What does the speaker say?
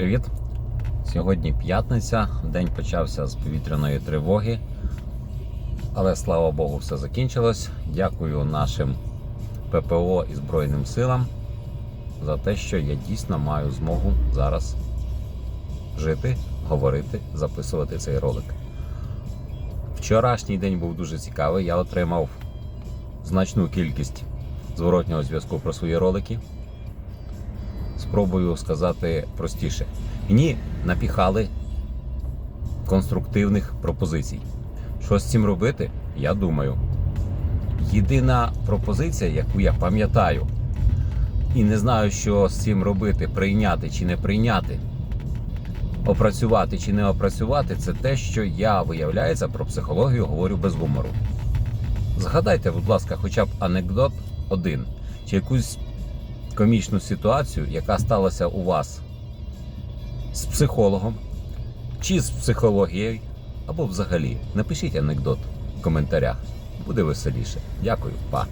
Привіт! Сьогодні п'ятниця. День почався з повітряної тривоги. Але слава Богу, все закінчилось. Дякую нашим ППО і Збройним силам за те, що я дійсно маю змогу зараз жити, говорити, записувати цей ролик. Вчорашній день був дуже цікавий. Я отримав значну кількість зворотнього зв'язку про свої ролики. Спробую сказати простіше. Мені напіхали конструктивних пропозицій. Що з цим робити? Я думаю. Єдина пропозиція, яку я пам'ятаю, і не знаю, що з цим робити, прийняти чи не прийняти, опрацювати чи не опрацювати, це те, що я, виявляється, про психологію говорю без гумору. Згадайте, будь ласка, хоча б анекдот один, чи якусь комічну ситуацію, яка сталася у вас з психологом, чи з психологією, або взагалі. Напишіть анекдот в коментарях. Буде веселіше. Дякую, па.